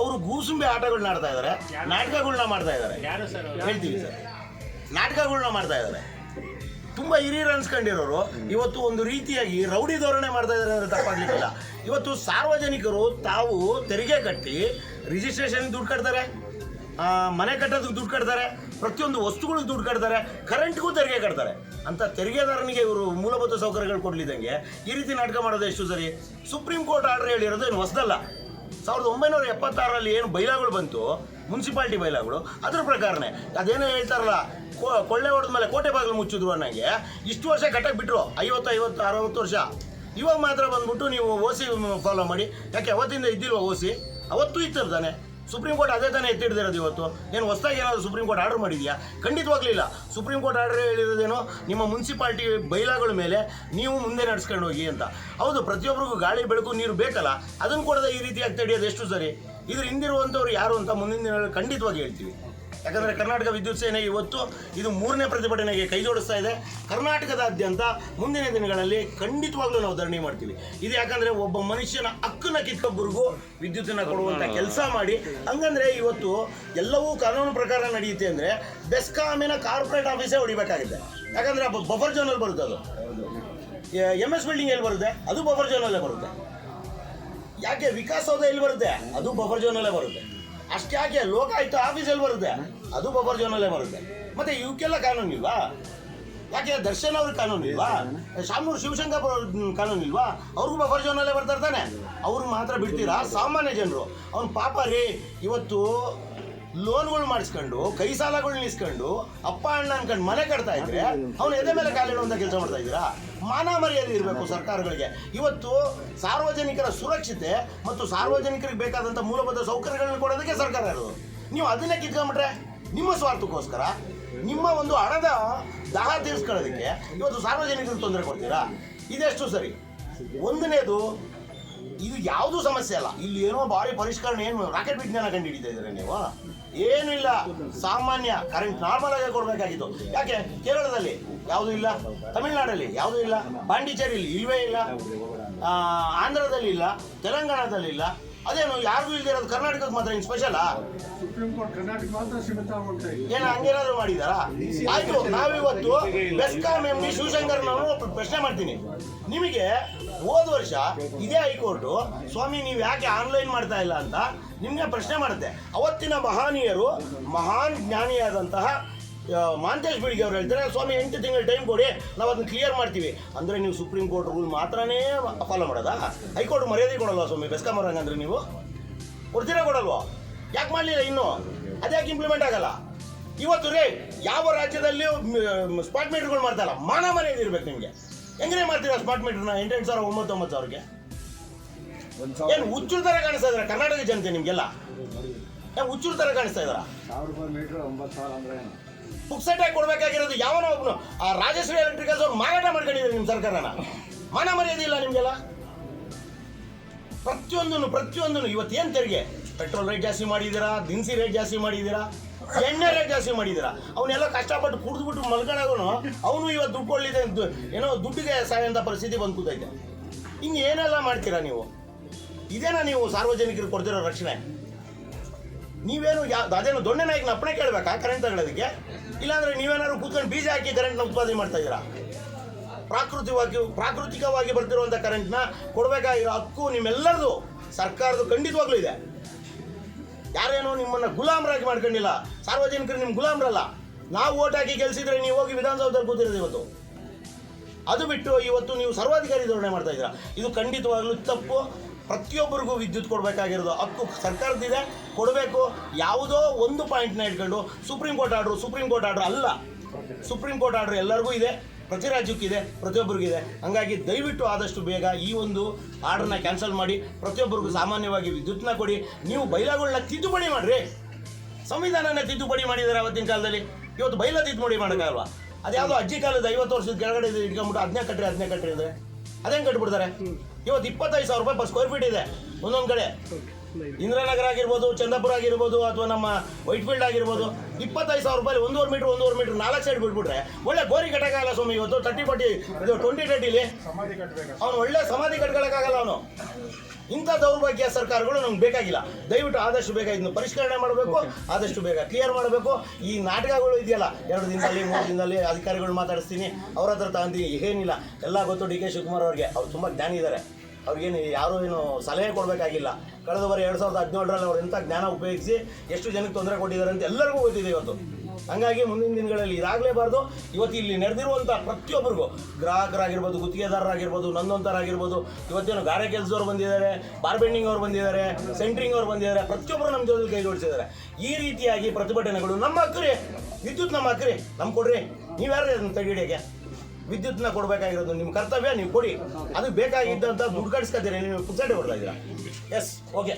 ಅವರು ಗೂಸುಂಬೆ ಆಟಗಳನ್ನ ಆಡ್ತಾ ಇದ್ದಾರೆ ನಾಟಕಗಳನ್ನ ಮಾಡ್ತಾ ಇದ್ದಾರೆ ಹೇಳ್ತೀವಿ ಸರ್ ನಾಟಕಗಳನ್ನ ಮಾಡ್ತಾ ಇದ್ದಾರೆ ತುಂಬ ಹಿರಿಯರು ಅನ್ಸ್ಕೊಂಡಿರೋರು. ಇವತ್ತು ಒಂದು ರೀತಿಯಾಗಿ ರೌಡಿ ಧೋರಣೆ ಮಾಡ್ತಾ ಇದ್ದಾರೆ ಅಂದರೆ ತಪ್ಪಾಗ್ಲಿಕ್ಕಿಲ್ಲ. ಇವತ್ತು ಸಾರ್ವಜನಿಕರು ತಾವು ತೆರಿಗೆ ಕಟ್ಟಿ ರಿಜಿಸ್ಟ್ರೇಷನ್ ದುಡ್ಡು ಕಟ್ತಾರೆ. ಮನೆ ಕಟ್ಟೋದಕ್ಕೆ ದುಡ್ಡು ಕಟ್ತಾರೆ, ಪ್ರತಿಯೊಂದು ವಸ್ತುಗಳಿಗೆ ದುಡ್ಡು ಕಟ್ತಾರೆ ಕರೆಂಟ್ಗೂ ತೆರಿಗೆ ಕಟ್ತಾರೆ. ಅಂತ ತೆರಿಗೆದಾರನಿಗೆ ಇವರು ಮೂಲಭೂತ ಸೌಕರ್ಯಗಳು ಕೊಡ್ಲಿದ್ದಂಗೆ ಈ ರೀತಿ ನಾಟಕ ಮಾಡೋದು ಎಷ್ಟು ಸರಿ? ಸುಪ್ರೀಂ ಕೋರ್ಟ್ ಆರ್ಡರ್ ಹೇಳಿರೋದು ಏನು ಹೊಸದಲ್ಲ. ಸಾವಿರದ ಒಂಬೈನೂರ ಎಪ್ಪತ್ತಾರರಲ್ಲಿ ಏನು ಬೈಲಾಗಳು ಬಂತು ಮುನ್ಸಿಪಾಲ್ಟಿ ಬೈಲಾಗಳು, ಅದ್ರ ಪ್ರಕಾರನೇ. ಅದೇನೋ ಹೇಳ್ತಾರಲ್ಲ ಕೊಳ್ಳೆ ಹೊಡೆದ ಮೇಲೆ ಕೋಟೆ ಬಾಗಿಲು ಮುಚ್ಚಿದ್ರು ಅನ್ನಂಗೆ. ಇಷ್ಟು ವರ್ಷ ಕಟ್ಟಕ್ಕೆ ಬಿಟ್ಟರು ಐವತ್ತು ಐವತ್ತು, ಅರವತ್ತು ವರ್ಷ. ಇವಾಗ ಮಾತ್ರ ಬಂದ್ಬಿಟ್ಟು ನೀವು ಓ ಸಿ ಫಾಲೋ ಮಾಡಿ. ಯಾಕೆ, ಅವತ್ತಿಂದ ಇದ್ದಿಲ್ವ ಓ ಸಿ ಅವತ್ತು ಇತ್ತು ತಾನೆ. ಸುಪ್ರೀಂ ಕೋರ್ಟ್ ಅದೇ ತಾನೇ ಎತ್ತಿಡ್ದಿರೋದು ಇವತ್ತು? ಏನು ಹೊಸದಾಗಿ ಏನಾದರೂ ಸುಪ್ರೀಂ ಕೋರ್ಟ್ ಆರ್ಡರ್ ಮಾಡಿದೆಯಾ? ಖಂಡಿತವಾಗ್ಲಿಲ್ಲ. ಸುಪ್ರೀಂ ಕೋರ್ಟ್ ಆರ್ಡರ್ ಹೇಳಿರೋದೇನು ನಿಮ್ಮ ಮುನ್ಸಿಪಾಲ್ಟಿ ಬೈಲಾಗಳ ಮೇಲೆ ನೀವು ಮುಂದೆ ನಡೆಸ್ಕೊಂಡು ಹೋಗಿ ಅಂತ. ಹೌದು ಪ್ರತಿಯೊಬ್ಬರಿಗೂ ಗಾಳಿ, ಬೆಳಕು, ನೀರು ಬೇಕಲ್ಲ? ಅದನ್ನು ಕೊಡದೆ ಈ ರೀತಿಯಾಗಿ ತಡೆಯೋದು ಎಷ್ಟು ಸರಿ? ಇದ್ರ ಹಿಂದಿರುವಂಥವ್ರು ಯಾರು ಅಂತ ಮುಂದಿನ ದಿನಗಳಲ್ಲಿ ಖಂಡಿತವಾಗಿ ಹೇಳ್ತೀವಿ. ಯಾಕಂದರೆ ಕರ್ನಾಟಕ ವಿದ್ಯುತ್ ಸೇನೆ ಇವತ್ತು ಇದು ಮೂರನೇ ಪ್ರತಿಭಟನೆಗೆ ಕೈ ಜೋಡಿಸ್ತಾ ಇದೆ. ಕರ್ನಾಟಕದಾದ್ಯಂತ ಮುಂದಿನ ದಿನಗಳಲ್ಲಿ ಖಂಡಿತವಾಗ್ಲೂ ನಾವು ಧರಣಿ ಮಾಡ್ತೀವಿ. ಇದು ಯಾಕಂದರೆ ಒಬ್ಬ ಮನುಷ್ಯನ ಹಕ್ಕನ್ನ ಕಿತ್ತೊಬ್ಬರಿಗೂ ವಿದ್ಯುತ್ತನ್ನು ಕೊಡುವಂಥ ಕೆಲಸ ಮಾಡಿ. ಹಂಗಂದ್ರೆ ಇವತ್ತು ಎಲ್ಲವೂ ಕಾನೂನು ಪ್ರಕಾರ ನಡೆಯುತ್ತೆ ಅಂದರೆ ಬೆಸ್ಕಾಮಿನ ಕಾರ್ಪೊರೇಟ್ ಆಫೀಸೇ ಹೊಡಿಬೇಕಾಗಿದೆ ಯಾಕಂದರೆ ಬಫರ್ ಜೋನಲ್ಲಿ ಬರುತ್ತೆ ಅದು. ಎಂ ಎಸ್ ಬಿಲ್ಡಿಂಗ್ ಎಲ್ಲಿ ಬರುತ್ತೆ? ಅದು ಬಫರ್ ಜೋನಲ್ಲೇ ಬರುತ್ತೆ. ಯಾಕೆ? ವಿಕಾಸೌಧ ಸೌಧ ಎಲ್ಲಿ ಬರುತ್ತೆ? ಅದು ಬಫರ್ ಜೋನಲ್ಲೇ ಬರುತ್ತೆ. ಅಷ್ಟೇ ಯಾಕೆ ಲೋಕ ಆಯ್ತು ಆಫೀಸಲ್ಲಿ ಬರುತ್ತೆ. ಅದು ಬಬರ್ ಜೋನಲ್ಲೇ ಬರುತ್ತೆ. ಮತ್ತೆ ಇವಕ್ಕೆಲ್ಲ ಕಾನೂನು ಇಲ್ವಾ? ಯಾಕೆ ದರ್ಶನ್ ಅವ್ರಿಗೆ ಕಾನೂನು ಇಲ್ವಾ? ಶಾಮೂರು ಶಿವಶಂಕರ್ ಕಾನೂನು ಇಲ್ವಾ? ಅವ್ರಿಗೂ ಬಫರ್ ಜೋನಲ್ಲೇ ಬರ್ತಾ ಇರ್ತಾನೆ. ಅವ್ರಿಗೆ ಮಾತ್ರ ಬಿಡ್ತೀರಾ? ಸಾಮಾನ್ಯ ಜನರು. ಅವ್ನು ಪಾಪ ರೀ, ಇವತ್ತು ಲೋನ್ಗಳು ಮಾಡಿಸ್ಕೊಂಡು, ಕೈ ಸಾಲಗಳನ್ನ ಇಸ್ಕೊಂಡು ಅಪ್ಪ, ಅಣ್ಣ ಅನ್ಕೊಂಡು ಮನೆ ಕಟ್ತಾ ಇದ್ರೆ ಅವ್ನು ಎದೆ ಮೇಲೆ ಕಾಲಿಡುವಂತ ಕೆಲಸ ಮಾಡ್ತಾ ಇದ್ದೀರಾ? ಮಾನ ಮರ್ಯಾದೆ ಇರಬೇಕು ಸರ್ಕಾರಗಳಿಗೆ. ಇವತ್ತು ಸಾರ್ವಜನಿಕರ ಸುರಕ್ಷತೆ ಮತ್ತು ಸಾರ್ವಜನಿಕರಿಗೆ ಬೇಕಾದಂಥ ಮೂಲಭೂತ ಸೌಕರ್ಯಗಳನ್ನ ಕೊಡೋದಕ್ಕೆ ಸರ್ಕಾರ ಇರೋದು ನೀವು ಅದನ್ನೇ ಕಿತ್ಕೊಂಡ್ಬಿಟ್ರೆ ನಿಮ್ಮ ಸ್ವಾರ್ಥಕ್ಕೋಸ್ಕರ ನಿಮ್ಮ ಒಂದು ಹಣದ ದಾಹ ತೀರಿಸ್ಕೊಳ್ಳೋದಕ್ಕೆ ಇವತ್ತು ಸಾರ್ವಜನಿಕರಿಗೆ ತೊಂದರೆ ಕೊಡ್ತೀರಾ? ಇದೆಷ್ಟು ಸರಿ? ಒಂದನೇದು ಇದು ಯಾವುದೂ ಸಮಸ್ಯೆ ಅಲ್ಲ? ಇಲ್ಲಿ ಏನೋ ಭಾರಿ ಪರಿಷ್ಕರಣೆ ಏನು ರಾಕೆಟ್ ವಿಜ್ಞಾನ ಕಂಡು ಹಿಡಿತಾ ಇದ್ದಾರೆ ನೀವು? ಏನು ಇಲ್ಲ. ಸಾಮಾನ್ಯ ಕರೆಂಟ್ ನಾರ್ಮಲ್ ಆಗಿ ಕೊಡಬೇಕಾಗಿತ್ತು. ಯಾಕೆ? ಕೇರಳದಲ್ಲಿ ಯಾವುದೂ ಇಲ್ಲ? ತಮಿಳುನಾಡಲ್ಲಿ ಯಾವುದೂ ಇಲ್ಲ? ಪಾಂಡಿಚೇರಿಯಲ್ಲಿ ಇಲ್ವೇ ಇಲ್ಲ? ಆಂಧ್ರದಲ್ಲಿ ಇಲ್ಲ? ತೆಲಂಗಾಣದಲ್ಲಿ ಇಲ್ಲ? ಅದೇನು ಯಾರಿಗೂ ಇಲ್ದಿರೋದು ಕರ್ನಾಟಕಕ್ಕೆ ಮಾತ್ರ ಏನು ಸ್ಪೆಷಲಾ ಏನ ಹಂಗೇನಾದ್ರು ಮಾಡಿದಾರಾ? ಆಯ್ತು ನಾವಿವತ್ತು ಬೆಸ್ಕಾಂ ಎಂ ಡಿ ಶಿವಶಂಕರ್ನವರು ಪ್ರಶ್ನೆ ಮಾಡ್ತೀನಿ. ನಿಮಗೆ ಹೋದ ವರ್ಷ ಇದೇ ಹೈಕೋರ್ಟು, ಸ್ವಾಮಿ ನೀವು ಯಾಕೆ ಆನ್ಲೈನ್ ಮಾಡ್ತಾ ಇಲ್ಲ ಅಂತ ನಿಮಗೆ ಪ್ರಶ್ನೆ ಮಾಡುತ್ತೆ. ಅವತ್ತಿನ ಮಹಾನೀಯರು, ಮಹಾನ್ ಜ್ಞಾನಿಯಾದಂತಹ ಮಾಂತೇಶ್ ಬೀಳಿಗೆ ಅವ್ರು ಹೇಳ್ತಾರೆ, ಸ್ವಾಮಿ ಎಂಟು ತಿಂಗಳು ಟೈಮ್ ಕೊಡಿ ನಾವು ಅದನ್ನ ಕ್ಲಿಯರ್ ಮಾಡ್ತೀವಿ. ಅಂದರೆ ನೀವು ಸುಪ್ರೀಂ ಕೋರ್ಟ್ ರೂಲ್ ಮಾತ್ರನೇ ಫಾಲೋ ಮಾಡೋದಾ? ಹೈಕೋರ್ಟ್ ಮರ್ಯಾದೆ ಕೊಡಲ್ವಾ ಸ್ವಾಮಿ? ಬೆಸ್ಕಾಂ ಅವ್ರು ಹಂಗಂದ್ರೆ ನೀವು? ಕೊಡ್ತೀರಾ ಕೊಡಲ್ವಾ? ಯಾಕೆ ಮಾಡಲಿಲ್ಲ ಇನ್ನು? ಅದ್ಯಾಕೆ ಇಂಪ್ಲಿಮೆಂಟ್ ಆಗಲ್ಲ? ಇವತ್ತು ರೇ, ಯಾವ ರಾಜ್ಯದಲ್ಲಿಯೂ ಸ್ಪಾಟ್ ಮೀಟರ್ಗಳು ಮಾಡ್ತಾ ಇಲ್ಲ. ಮಾನ ಮರ್ಯಾದೆ ಇರ್ಬೇಕು ನಿಮಗೆ. ಹೆಂಗನೇ ಮಾಡ್ತೀರಾ ಸ್ಪಾಟ್ ಮೀಟರ್ನ ಎಂಟೆಂಟು ಸಾವಿರ ಒಂಬತ್ತು ಒಂಬತ್ತು ಸಾವಿರಕ್ಕೆ ಏನು ಹುಚ್ಚು ಥರ ಕಾಣಿಸ್ತಾ ಇದ್ದಾರೆ ಕರ್ನಾಟಕ ಜನತೆ ನಿಮಗೆಲ್ಲ? ಏನು ಹುಚ್ಚು ಥರ ಕಾಣಿಸ್ತಾ ಇದಾರ? ಪುಕ್ಸೆಟ್ಟಾಗಿ ಕೊಡ್ಬೇಕಾಗಿರೋದು ಯಾವನೋ ಒಬ್ನು. ಆ ರಾಜಶ್ರೀ ಎಲೆಕ್ಟ್ರಿಕಲ್ಸ್ ಅವ್ರು ಮಾರಾಟ ಮಾಡ್ಕೊಂಡಿದ್ದಾರೆ ನಿಮ್ಮ ಸರ್ಕಾರನ. ಮಾನ ಮರ್ಯಾದೆ ಇಲ್ಲ ನಿಮಗೆಲ್ಲ? ಪ್ರತಿಯೊಂದನ್ನು ಪ್ರತಿಯೊಂದನ್ನು ಇವತ್ತೇನು ತೆರಿಗೆ? ಪೆಟ್ರೋಲ್ ರೇಟ್ ಜಾಸ್ತಿ ಮಾಡಿದ್ದೀರಾ? ದಿನಸಿ ರೇಟ್ ಜಾಸ್ತಿ ಮಾಡಿದ್ದೀರಾ? ಎಣ್ಣೆ ರೇಟ್ ಜಾಸ್ತಿ ಮಾಡಿದಿರ. ಅವನ್ನೆಲ್ಲ ಕಷ್ಟಪಟ್ಟು ಕುಡಿದ್ಬಿಟ್ಟು ಮಲ್ಕೊಂಡಾಗನು ಅವನು ಇವತ್ತು ದುಡ್ಡು ಅಂತ ಏನೋ ದುಡ್ಡಿಗೆ ಸಾಯಂತ ಪರಿಸ್ಥಿತಿ ಬಂದು ಕೂತೈತೆ ಇನ್ನು ಏನೆಲ್ಲ ಮಾಡ್ತೀರಾ ನೀವು? ಇದೇನಾ ನೀವು ಸಾರ್ವಜನಿಕರಿಗೆ ಕೊಡ್ತಿರೋ ರಕ್ಷಣೆ? ನೀವೇನು ಯಾ, ಅದೇನು ದೊಣ್ಣೆ ನಾಯಕನ ಅಪ್ಪಣೆ ಕೇಳಬೇಕಾ ಕರೆಂಟ್ ತಗೊಳ್ಳೋದಕ್ಕೆ? ಇಲ್ಲಾಂದ್ರೆ ನೀವೇನಾದ್ರು ಕೂತ್ಕೊಂಡು ಬೀಜ ಹಾಕಿ ಕರೆಂಟ್ನ ಉತ್ಪಾದನೆ ಮಾಡ್ತಾ ಇದ್ದೀರಾ? ಪ್ರಾಕೃತಿಕವಾಗಿ ಪ್ರಾಕೃತಿಕವಾಗಿ ಬರ್ತಿರುವಂಥ ಕರೆಂಟ್ನ ಕೊಡಬೇಕಾಗಿರೋ ಹಕ್ಕು ನಿಮ್ಮೆಲ್ಲರದು. ಸರ್ಕಾರದ ಖಂಡಿತವಾಗ್ಲೂ ಇದೆ. ಯಾರೇನೋ ನಿಮ್ಮನ್ನ ಗುಲಾಮರಾಗಿ ಮಾಡ್ಕೊಂಡಿಲ್ಲ. ಸಾರ್ವಜನಿಕರು ನಿಮ್ಮ ಗುಲಾಮರಲ್ಲ. ನಾವು ಓಟ್ ಹಾಕಿ ಗೆಲ್ಸಿದ್ರೆ ನೀವು ಹೋಗಿ ವಿಧಾನಸೌಧದಲ್ಲಿ ಕೂತಿರೋದು ಇವತ್ತು. ಅದು ಬಿಟ್ಟು ಇವತ್ತು ನೀವು ಸರ್ವಾಧಿಕಾರಿ ಧೋರಣೆ ಮಾಡ್ತಾ ಇದ್ದೀರಾ. ಇದು ಖಂಡಿತವಾಗ್ಲೂ ತಪ್ಪು. ಪ್ರತಿಯೊಬ್ಬರಿಗೂ ವಿದ್ಯುತ್ ಕೊಡಬೇಕಾಗಿರೋದು ಹಕ್ಕು ಸರ್ಕಾರದಿದೆ ಕೊಡಬೇಕು. ಯಾವುದೋ ಒಂದು ಪಾಯಿಂಟ್ನ ಇಟ್ಕೊಂಡು supreme court order, supreme court order ಅಲ್ಲ. ಸುಪ್ರೀಂ ಕೋರ್ಟ್ ಆರ್ಡ್ರ್ ಎಲ್ಲರಿಗೂ ಇದೆ. ಪ್ರತಿ ರಾಜ್ಯಕ್ಕೂ ಇದೆ ಪ್ರತಿಯೊಬ್ಬರಿಗೂ ಇದೆ ಹಂಗಾಗಿ ದಯವಿಟ್ಟು ಆದಷ್ಟು ಬೇಗ ಈ ಒಂದು ಆರ್ಡರ್ನ ಕ್ಯಾನ್ಸಲ್ ಮಾಡಿ ಪ್ರತಿಯೊಬ್ಬರಿಗೂ ಸಾಮಾನ್ಯವಾಗಿ ವಿದ್ಯುತ್ನ ಕೊಡಿ. ನೀವು ಬೈಲಾಗಳನ್ನ ತಿದ್ದುಪಡಿ ಮಾಡಿರಿ. ಸಂವಿಧಾನನ ತಿದ್ದುಪಡಿ ಮಾಡಿದ್ದಾರೆ ಅವತ್ತಿನ ಕಾಲದಲ್ಲಿ. ಇವತ್ತು ಬೈಲ ತಿದ್ದುಪಡಿ ಮಾಡೋಕ್ಕಾಗಲ್ವಾ? ಅದ್ಯಾವುದೋ ಅಜ್ಜಿ ಕಾಲದ ಐವತ್ತು ವರ್ಷದ ಕೆಳಗಡೆ ಇದು ಇಟ್ಕೊಂಡ್ಬಿಟ್ಟು ಅದನ್ನೇ ಕಟ್ಟಿರಿ ಅದನ್ನೇ ಕಟ್ಟ್ರಿ ಅಂದರೆ. ಅದೇನು ಕಟ್ಬಿಡ್ತಾರೆ? ಇವತ್ತು ಇಪ್ಪತ್ತೈದು ಸಾವಿರ ರೂಪಾಯಿ ಪರ್ ಸ್ಕ್ವೇರ್ ಫೀಟ್ ಇದೆ ಒಂದೊಂದು ಕಡೆ. ಇಂದಿರಾನಗರ ಆಗಿರ್ಬೋದು ಚಂದಾಪುರ ಆಗಿರ್ಬೋದು ಅಥವಾ ನಮ್ಮ ವೈಟ್ ಫೀಲ್ಡ್ ಆಗಿರ್ಬೋದು ಇಪ್ಪತ್ತೈದು ಸಾವಿರ ರೂಪಾಯಿ ಒಂದೂವರೆ ಮೀಟರ್ ಒಂದೂವರೆ ಮೀಟರ್ ನಾಲ್ಕು ಸೈಡ್ ಬಿಟ್ಬಿಟ್ರೆ ಒಳ್ಳೆ ಗೋರಿ ಕಟ್ಟಕ್ಕಾಗಲ್ಲ ಸ್ವಾಮಿ ಇವತ್ತು ತರ್ಟಿ ಫಾರ್ಟಿ ಇದು ಟ್ವೆಂಟಿ ಟ್ವೆಂಟಿಲಿ ಅವನು ಒಳ್ಳೆ ಸಮಾಧಿ ಕಟ್ಕೊಳಕ್ಕಾಗಲ್ಲ ಅವನು. ಇಂಥ ದೌರ್ಭಾಗ್ಯ ಸರ್ಕಾರಗಳು ನಮ್ಗೆ ಬೇಕಾಗಿಲ್ಲ. ದಯವಿಟ್ಟು ಆದಷ್ಟು ಬೇಗ ಇದನ್ನು ಪರಿಷ್ಕರಣೆ ಮಾಡಬೇಕು ಆದಷ್ಟು ಬೇಗ ಕ್ಲಿಯರ್ ಮಾಡಬೇಕು. ಈ ನಾಟಕಗಳು ಇದೆಯಲ್ಲ ಎರಡು ದಿನದಲ್ಲಿ ಮೂರು ದಿನದಲ್ಲಿ ಅಧಿಕಾರಿಗಳು ಮಾತಾಡಿಸ್ತೀನಿ. ಅವ್ರ ಹತ್ರ ತಗೊಂತೀನಿ ಏನಿಲ್ಲ. ಎಲ್ಲ ಗೊತ್ತು ಡಿ ಕೆ ಶಿವಕುಮಾರ್ ಅವ್ರಿಗೆ. ಅವ್ರು ತುಂಬ ಜ್ಞಾನಿ ಇದ್ದಾರೆ. ಅವ್ರಿಗೇನು ಯಾರೂ ಏನು ಸಲಹೆ ಕೊಡಬೇಕಾಗಿಲ್ಲ. ಕಳೆದ ಬಾರಿ ಎರಡು ಸಾವಿರದ ಹದಿನೇಳರಲ್ಲಿ ಅವ್ರು ಎಂಥ ಜ್ಞಾನ ಉಪಯೋಗಿಸಿ ಎಷ್ಟು ಜನಕ್ಕೆ ತೊಂದರೆ ಕೊಟ್ಟಿದ್ದಾರೆ ಅಂತ ಎಲ್ಲರಿಗೂ ಗೊತ್ತಿದೆ ಇವತ್ತು. ಹಂಗಾಗಿ ಮುಂದಿನ ದಿನಗಳಲ್ಲಿ ಇದಾಗಲೇಬಾರ್ದು. ಇವತ್ತು ಇಲ್ಲಿ ನಡೆದಿರುವಂಥ ಪ್ರತಿಯೊಬ್ಬರಿಗೂ ಗ್ರಾಹಕರಾಗಿರ್ಬೋದು, ಗುತ್ತಿಗೆದಾರರಾಗಿರ್ಬೋದು ನನ್ನೊಂತರಾಗಿರ್ಬೋದು ಇವತ್ತೇನು ಗಾರೆ ಕೆಲಸದವ್ರು ಬಂದಿದ್ದಾರೆ, ಬಾರ್ಬೆಂಡಿಂಗ್ ಅವ್ರು ಬಂದಿದ್ದಾರೆ, ಸೆಂಟ್ರಿಂಗ್ ಅವ್ರು ಬಂದಿದ್ದಾರೆ, ಪ್ರತಿಯೊಬ್ಬರು ನಮ್ಮ ಜೊತೆ ಕೈ ಜೋಡಿಸಿದ್ದಾರೆ. ಈ ರೀತಿಯಾಗಿ ಪ್ರತಿಭಟನೆಗಳು ನಮ್ಮ ಹಕ್ಕರಿ ವಿದ್ಯುತ್ ನಮ್ಮ ಹಕ್ಕರಿ ನಮ್ಮ ಕೊಡ್ರಿ. ನೀವ್ಯಾರು ತಡೆ ತಡೆಹಿಡಿಯೋಕೆ ವಿದ್ಯುತ್ನ ಕೊಡಬೇಕಾಗಿರೋದು ನಿಮ್ಮ ಕರ್ತವ್ಯ, ನೀವು ಕೊಡಿ. ಅದು ಬೇಕಾಗಿದ್ದಂಥ ದುಡ್ಡು ಕಟ್ಸ್ಕೊತೀರಿ ನೀವು ಪುಕ್ಸಟೆ ಕೊಡ್ತಾ ಇದ್ದೀರಾ? Yes okay